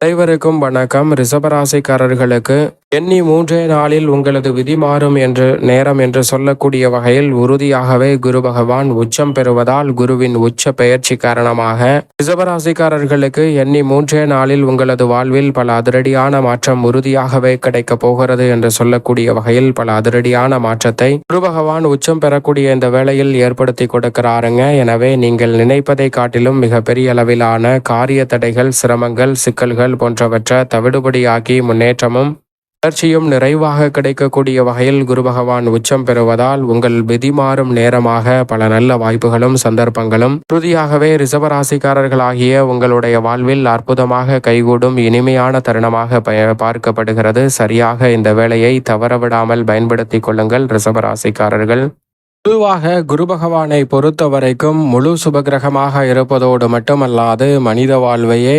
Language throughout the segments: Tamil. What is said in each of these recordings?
அனைவருக்கும் வணக்கம். ரிஷபராசிக்காரர்களுக்கு எண்ணி மூன்றே நாளில் உங்களது விதி மாறும் என்று நேரம் என்று சொல்லக்கூடிய வகையில் உறுதியாகவே குரு பகவான் உச்சம் பெறுவதால் குருவின் உச்ச பெயர்ச்சி காரணமாக ரிசவராசிக்காரர்களுக்கு எண்ணி மூன்றே நாளில் உங்களது வாழ்வில் பல அதிரடியான மாற்றம் உறுதியாகவே கிடைக்கப் போகிறது என்று சொல்லக்கூடிய வகையில் பல அதிரடியான மாற்றத்தை குரு பகவான் உச்சம் பெறக்கூடிய இந்த வேளையில் ஏற்படுத்தி கொடுக்கிறாருங்க. எனவே நீங்கள் நினைப்பதை காட்டிலும் மிக பெரிய அளவிலான காரிய தடைகள் சிரமங்கள் சிக்கல்கள் போன்றவற்றை தவிடுபடியாக்கி முன்னேற்றமும் வளர்ச்சியும் நிறைவாக கிடைக்கக்கூடிய வகையில் குரு பகவான் உச்சம் பெறுவதால் உங்கள் விதிமாறும் நேரமாக பல நல்ல வாய்ப்புகளும் சந்தர்ப்பங்களும் உறுதியாகவே ரிசவராசிக்காரர்களாகிய உங்களுடைய வாழ்வில் அற்புதமாக கைகூடும் இனிமையான தருணமாக பய- பார்க்கப்படுகிறது. சரியாக இந்த வேலையை தவறவிடாமல் பயன்படுத்திக் கொள்ளுங்கள் ரிசவராசிக்காரர்கள் பொதுவாக குரு பகவானை பொறுத்த வரைக்கும் முழு சுபகிரகமாக இருப்பதோடு மட்டுமல்லாது மனித வாழ்வையே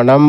மனம்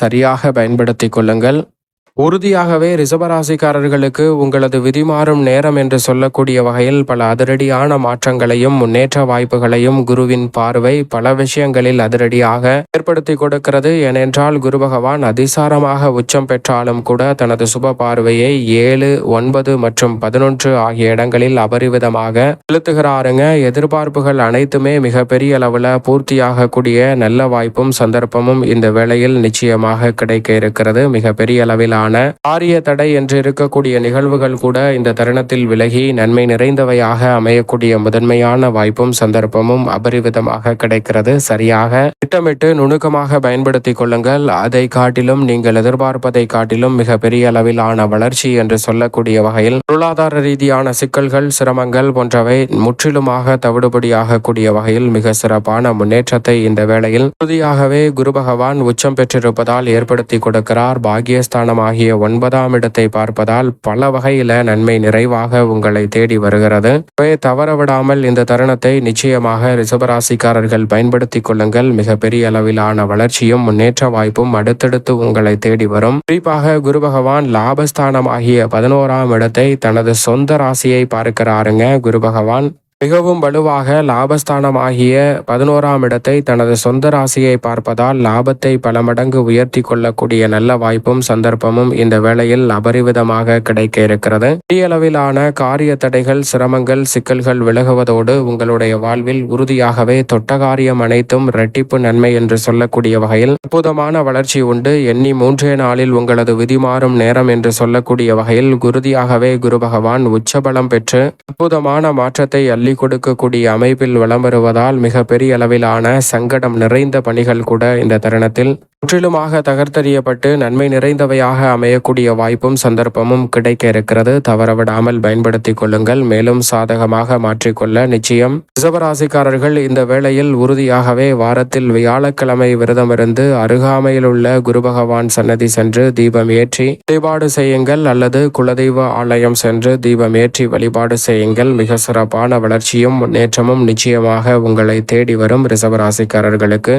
சரியாக பயன்படுத்திக் கொள்ளுங்கள். உறுதியாகவே ரிசபராசிக்காரர்களுக்கு உங்களது விதிமாறும் நேரம் என்று சொல்லக்கூடிய வகையில் பல அதிரடியான மாற்றங்களையும் முன்னேற்ற வாய்ப்புகளையும் குருவின் பார்வை பல விஷயங்களில் அதிரடியாக ஏற்படுத்தி கொடுக்கிறது. ஏனென்றால் குரு பகவான் அதிசாரமாக உச்சம் பெற்றாலும் கூட தனது சுப பார்வையை ஏழு ஒன்பது மற்றும் பதினொன்று ஆகிய இடங்களில் அபரிவிதமாக செலுத்துகிறாருங்க. எதிர்பார்ப்புகள் அனைத்துமே மிகப்பெரிய அளவில் பூர்த்தியாகக்கூடிய நல்ல வாய்ப்பும் சந்தர்ப்பமும் இந்த வேளையில் நிச்சயமாக கிடைக்க இருக்கிறது. மிகப்பெரிய அளவிலான காரணமான ஆரிய தடை என்று இருக்கக்கூடிய நிகழ்வுகள் கூட இந்த தருணத்தில் விலகி நன்மை நிறைந்தவையாக அமையக்கூடிய முதன்மையான வாய்ப்பும் சந்தர்ப்பமும் அபரிவிதமாக கிடைக்கிறது. சரியாக திட்டமிட்டு நுணுக்கமாக பயன்படுத்தி கொள்ளுங்கள். அதை காட்டிலும் நீங்கள் எதிர்பார்ப்பதை காட்டிலும் மிக பெரிய அளவிலான வளர்ச்சி என்று சொல்லக்கூடிய வகையில் பொருளாதார ரீதியான சிக்கல்கள் சிரமங்கள் போன்றவை முற்றிலுமாக தவிடுபடியாக கூடிய வகையில் மிக சிறப்பான முன்னேற்றத்தை இந்த வேளையில் உறுதியாகவே குரு பகவான் உச்சம் பெற்றிருப்பதால் ஏற்படுத்தி கொடுக்கிறார். ஆகிய ஒன்பதாம் இடத்தை பார்ப்பதால் பல வகையில நன்மை நிறைவாக உங்களை தேடி வருகிறது. தவறவிடாமல் இந்த தருணத்தை நிச்சயமாக ரிசபராசிக்காரர்கள் பயன்படுத்திக் கொள்ளுங்கள். மிக பெரிய அளவிலான வளர்ச்சியும் முன்னேற்ற வாய்ப்பும் அடுத்தடுத்து உங்களை தேடி வரும். குறிப்பாக குரு பகவான் லாபஸ்தானம் ஆகிய பதினோராம் இடத்தை தனது சொந்த ராசியை பார்க்கிறாருங்க. குரு பகவான் மிகவும் வலுவாக லாபஸ்தானம் ஆகிய பதினோராம் இடத்தை தனது சொந்த ராசியை பார்ப்பதால் லாபத்தை பல மடங்கு உயர்த்தி கொள்ளக்கூடிய நல்ல வாய்ப்பும் சந்தர்ப்பமும் இந்த வேளையில் அபரிவிதமாக கிடைக்க இருக்கிறது. பெரிய அளவிலான காரிய தடைகள் சிரமங்கள் சிக்கல்கள் விலகுவதோடு உங்களுடைய வாழ்வில் உறுதியாகவே தொட்டகாரியம் அனைத்தும் இரட்டிப்பு நன்மை என்று சொல்லக்கூடிய வகையில் அற்புதமான வளர்ச்சி உண்டு. எண்ணி மூன்றே நாளில் உங்களது விதி மாறும் நேரம் என்று சொல்லக்கூடிய வகையில் குருதியாகவே குரு பகவான் உச்சபலம் பெற்று அற்புதமான மாற்றத்தை சொல்லிக் கொடுக்கக்கூடிய அமைப்பில் வலம் வருவதால் மிக பெரிய அளவிலான சங்கடம் நிறைந்த பணிகள் கூட இந்த தருணத்தில் முற்றிலுமாக தகர்த்தறியப்பட்டு நன்மை நிறைந்தவையாக அமையக்கூடிய வாய்ப்பும் சந்தர்ப்பமும் கிடைக்க இருக்கிறது. தவறவிடாமல் பயன்படுத்திக் கொள்ளுங்கள். மேலும் சாதகமாக மாற்றிக்கொள்ள நிச்சயம். ரிசவராசிக்காரர்கள் இந்த வேளையில் உறுதியாகவே வாரத்தில் வியாழக்கிழமை விரதமிருந்து அருகாமையில் உள்ள குரு பகவான் சன்னதி சென்று தீபம் ஏற்றி வழிபாடு செய்யுங்கள். அல்லது குலதெய்வ ஆலயம் சென்று தீபம் ஏற்றி வழிபாடு செய்யுங்கள். மிக சிறப்பான வளர்ச்சியும் முன்னேற்றமும் நிச்சயமாக உங்களை தேடி வரும் ரிசவராசிக்காரர்களுக்கு